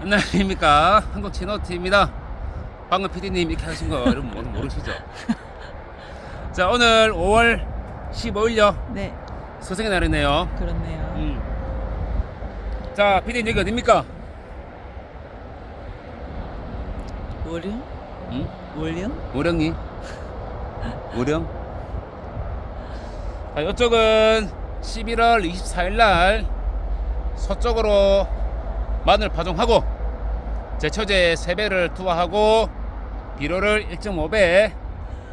안녕하십니까 한국 진호티입니다 방금 PD님 이렇게 하신 거 여러분 모르, 모르시죠? 자 오늘 5월 15일요 네, 스승의 날이네요 그렇네요. 음. 자 PD님 여기 어딥니까? 월령? 음? 월령? 우령이 우령 자 이쪽은 11월 24일 날 서쪽으로 마늘 파종하고 제초제 3배를 투하하고 비료를 1.5배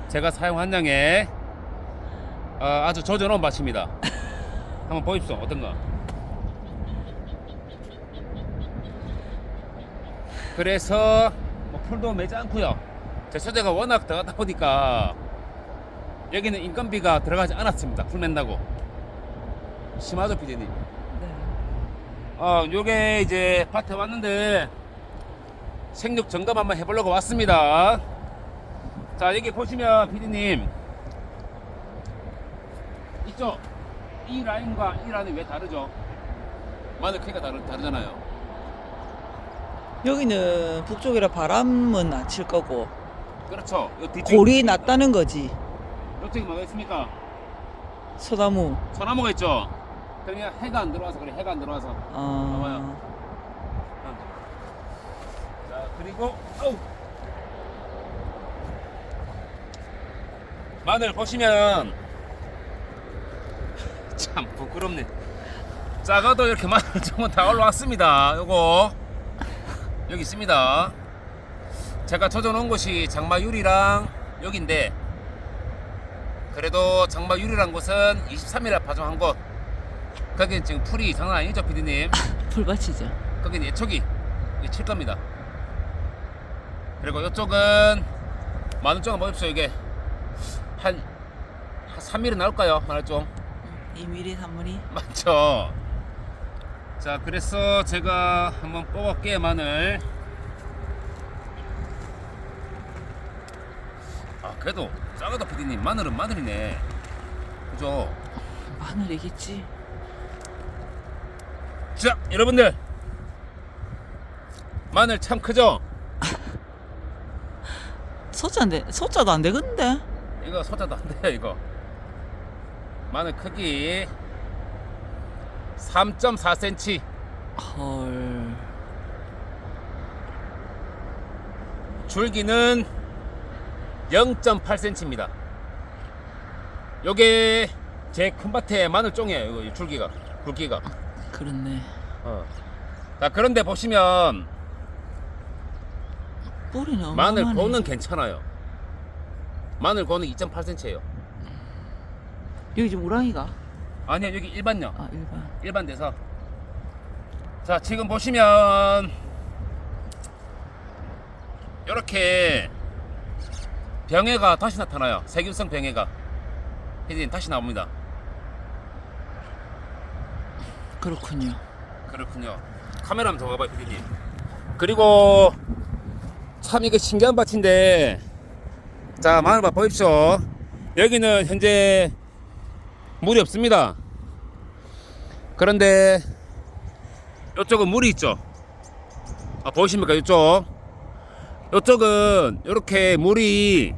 제가 사용한 양에 어, 아주 조져놓은 밭입니다. 한번 보십시오. 어떤가? 그래서 뭐 풀도 매지 않고요. 제초제가 워낙 들어가다 보니까 여기는 인건비가 들어가지 않았습니다. 풀 맨다고. 심하죠 피디님? 네. 어, 요게 이제 밭에 왔는데 생육 점검 한번 해보려고 왔습니다. 자, 여기 보시면 피디님 있죠? 이 라인과 이 라인이 왜 다르죠? 마늘 크기가 다르, 다르잖아요. 여기는 북쪽이라 바람은 안 칠 거고 그렇죠. 요 뒤쪽에 골이 낮다는 거지. 이쪽에 뭐가 있습니까? 소나무. 소나무가 있죠? 그러면 해가 안 들어와서 그래 해가 안 들어와서. 어... 봐봐요. 자 그리고 아우! 마늘 보시면. 참 부끄럽네. 작아도 이렇게 마늘 조금 다 올라왔습니다. 요거. 여기 있습니다. 제가 젖어놓은 곳이 장마유리랑 여기인데 그래도 장마유리란 곳은 23일에 파종한 곳 거긴 지금 풀이 장난 아니죠 피디님 풀밭이죠. 거긴 예초기 이게 칠 겁니다. 그리고 이쪽은 마늘 쪽은 보십시오 이게 한, 한 3mm 나올까요 마늘 쪽 2mm, 3mm. 맞죠? 자 그래서 제가 한번 뽑아볼게요 마늘 아 그래도 작아도 피디님 마늘은 마늘이네 그죠? 마늘이겠지. 자 여러분들 마늘 참 크죠? 소자인데 소자도 안 되겠는데? 이거 소자도 안 돼요 이거 마늘 크기 3.4cm 헐. 줄기는 0.8cm입니다 요게 제 큰 밭에 마늘 쫑이에요 이거 이 줄기가 굵기가 그렇네. 어. 자 그런데 보시면 뿌리는 마늘 어마어마하네. 고는 괜찮아요 마늘 고는 2.8cm예요 여기 지금 우랑이가. 아니요 여기 일반요 아 일반. 일반 돼서 자 지금 보시면 이렇게 병해가 다시 나타나요 세균성 병해가 피디님 다시 나옵니다 그렇군요. 그렇군요. 카메라 한번 더 가봐요 피디님. 그리고 참 이게 신기한 밭인데. 자 마늘밭 보십시오. 여기는 현재 물이 없습니다. 그런데 이쪽은 물이 있죠? 아 보이십니까 이쪽? 이쪽은 이렇게 물이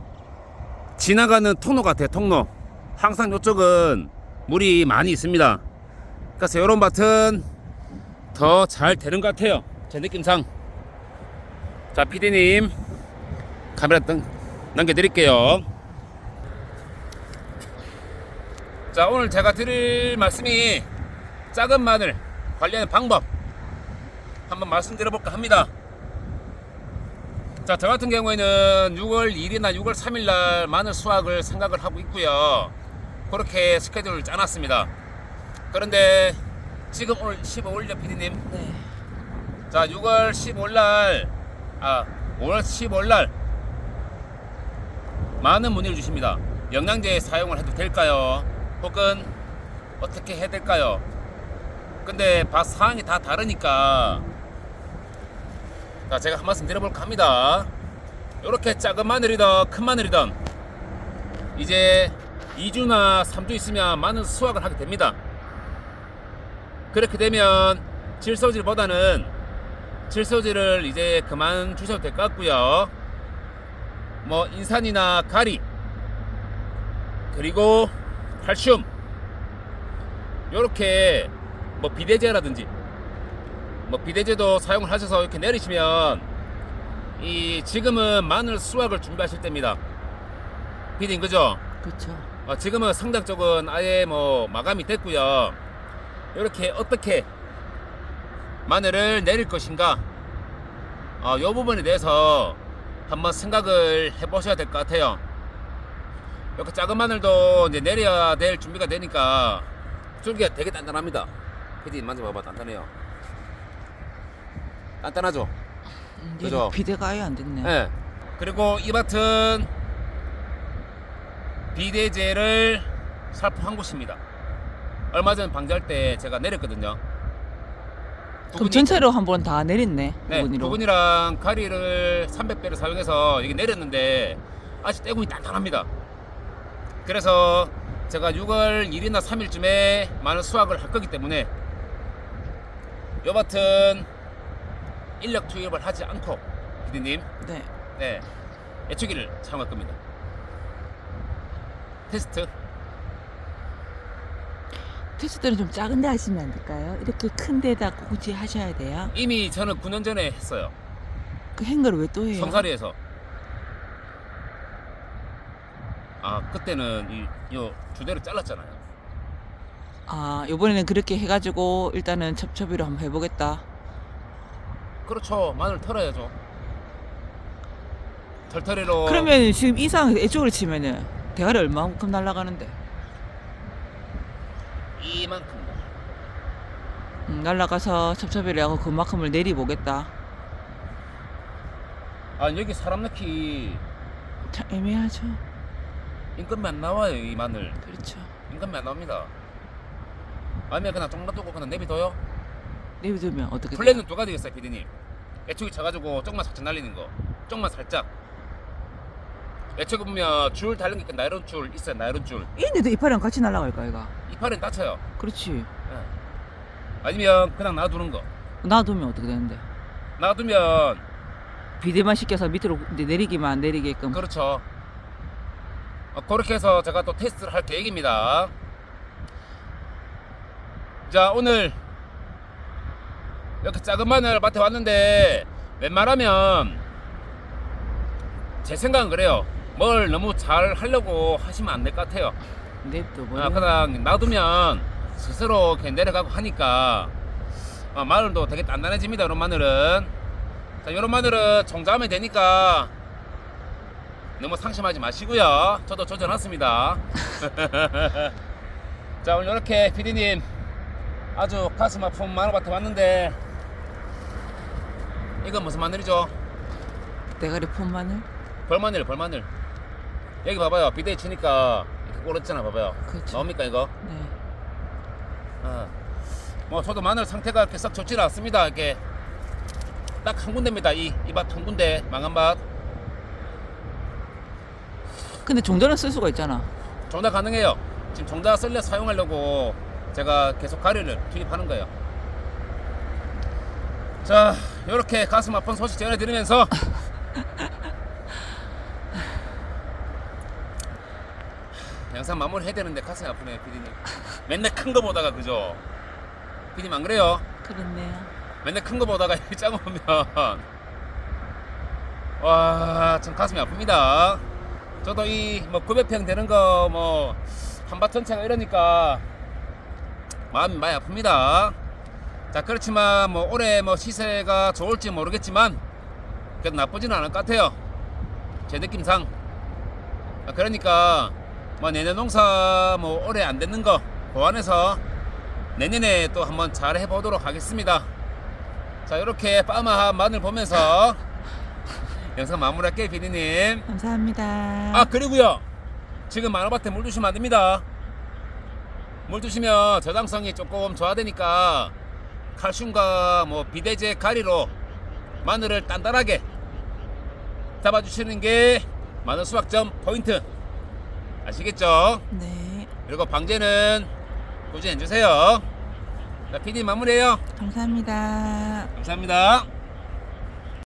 지나가는 통로 같아요 통로. 항상 이쪽은 물이 많이 있습니다 그래서 이런 밭은 더 잘 되는 것 같아요. 제 느낌상. 자 피디님. 카메라 등 넘겨드릴게요. 자 오늘 제가 드릴 말씀이 작은 마늘 관리하는 방법 한번 말씀드려볼까 합니다. 자, 저 같은 경우에는 6월 2일이나 6월 3일 날 마늘 수확을 생각을 하고 있고요. 그렇게 스케줄을 짜놨습니다. 그런데 지금 오늘 15일요, PD님. 네. 자, 6월 15일 날, 아, 5월 15일 날 많은 문의를 주십니다. 영양제 사용을 해도 될까요? 혹은 어떻게 해야 될까요? 근데 밭 상황이 다 다르니까 자, 제가 한 말씀 드려볼까 합니다. 이렇게 작은 마늘이든 큰 마늘이든 이제 2주나 3주 있으면 마늘 수확을 하게 됩니다. 그렇게 되면 질소질보다는 칠소지를 이제 그만 주셔도 될 것 같고요. 뭐 인산이나 가리 그리고 칼슘 요렇게 뭐 비대제라든지 뭐 비대제도 사용을 하셔서 이렇게 내리시면 이 지금은 마늘 수확을 준비하실 때입니다. 비딩 그죠? 그렇죠. 어, 지금은 성장 쪽은 아예 뭐 마감이 됐고요. 이렇게 어떻게 마늘을 내릴 것인가? 어, 이 부분에 대해서 한번 생각을 해보셔야 될 것 같아요. 이렇게 작은 마늘도 이제 내려야 될 준비가 되니까 줄기가 되게 단단합니다. PD 만져봐봐 단단해요. 단단하죠? 음, 그죠? 비대가 아예 안 됐네. 네. 그리고 이 밭은 비대제를 살포한 곳입니다. 얼마 전 방지할 때 제가 내렸거든요. 그럼 전체로 한 번 다 내렸네. 네, 부분으로. 부분이랑 가리를 300배를 사용해서 이게 내렸는데 아직 떼군이 단단합니다. 그래서 제가 6월 1일이나 3일쯤에 많은 수확을 할 거기 때문에 이 밭은 인력 투입을 하지 않고 피디님 네. 네, 애초기를 사용할 겁니다. 테스트. 테스트는 좀 작은데 하시면 안 될까요? 이렇게 큰 데다 굳이 하셔야 돼요. 이미 저는 9년 전에 했어요. 그 행거를 왜 또 해요? 성사리에서. 아 그때는 이, 요 주대를 잘랐잖아요. 아 이번에는 그렇게 해가지고 일단은 첩첩이로 한번 해보겠다. 그렇죠. 마늘 털어야죠. 털털이로. 그러면 지금 이 상황에서 이쪽으로 치면은 대가리 얼마만큼 날아가는데? 이만큼. 음, 날아가서 첩첩이를 하고 그만큼을 내리보겠다. 아 여기 사람 넣기 참 애매하죠. 인건비 안 나와요 이 마늘. 그렇죠. 인건비 안 나옵니다. 아니면 그냥 쫑 놔두고 그냥 내비둬요. 내비두면 어떻게 돼요? 플랜은 두 가지 있어요, 피디님. 애초기 쳐가지고 쪽만 살짝 날리는 거. 쪽만 살짝. 애초기 보면 줄 달린 게 있고 나이론 줄 있어요, 나이론 줄. 이인데도 이파리랑 같이 날아갈까 이가? 이파리는 다쳐요. 그렇지. 예. 아니면 그냥 놔두는 거. 놔두면 어떻게 되는데? 놔두면 비대만 시켜서 밑으로 이제 내리기만 안 내리게끔. 그렇죠. 어, 그렇게 해서 제가 또 테스트를 할 계획입니다. 자, 오늘 이렇게 작은 마늘 밭에 왔는데 웬만하면 제 생각은 그래요. 뭘 너무 잘 하려고 하시면 안 될 것 같아요. 냅둬 버려. 아, 그냥 놔두면 스스로 이렇게 내려가고 하니까 어, 마늘도 되게 단단해집니다. 이런 마늘은 자, 이런 마늘은 정자하면 되니까 너무 상심하지 마시고요. 저도 조져놨습니다. 자 오늘 이렇게 피디님 아주 가슴 아픈 마늘밭에 왔는데 이건 무슨 마늘이죠? 대가리 폰 마늘? 벌마늘 벌마늘 여기 봐봐요 비대에 치니까 꼬렸잖아 봐봐요 그렇죠. 나옵니까 이거? 네. 어. 뭐 저도 마늘 상태가 이렇게 썩 좋지는 않습니다. 이렇게 딱 한 군데입니다. 이이밭한 군데 망한 밭 근데 종전은 쓸 수가 있잖아. 정답 가능해요. 지금 정답 쓸래 사용하려고 제가 계속 가리를 투입하는 거예요. 자, 이렇게 가슴 아픈 소식 전해드리면서 영상 마무리 해야 되는데 가슴이 아프네요, 피디님. 맨날 큰 거 보다가 그죠? 피디님 안 그래요? 그렇네요. 맨날 큰 거 보다가 이렇게 작은 거 보면 와, 참 가슴이 아픕니다. 저도 이 뭐 900평 되는 거뭐 전체가 이러니까 마음이 많이 아픕니다. 자, 그렇지만 뭐 올해 뭐 시세가 좋을지 모르겠지만 그래도 나쁘지는 않을 것 같아요. 제 느낌상. 아, 그러니까 뭐 내년 농사 뭐 올해 안 되는 거 보완해서 내년에 또 한번 잘 해보도록 하겠습니다. 자, 이렇게 빠마한 마늘 보면서 영상 마무리할게요, 비디님. 감사합니다. 아, 그리고요. 지금 마늘밭에 물 주시면 안 됩니다. 물 주시면 저장성이 조금 저하되니까 칼슘과 뭐 비대제 가리로 마늘을 단단하게 잡아주시는 게 마늘 수확점 포인트. 아시겠죠? 네. 그리고 방제는 꾸준히 해주세요. 자, PD 마무리해요. 감사합니다. 감사합니다.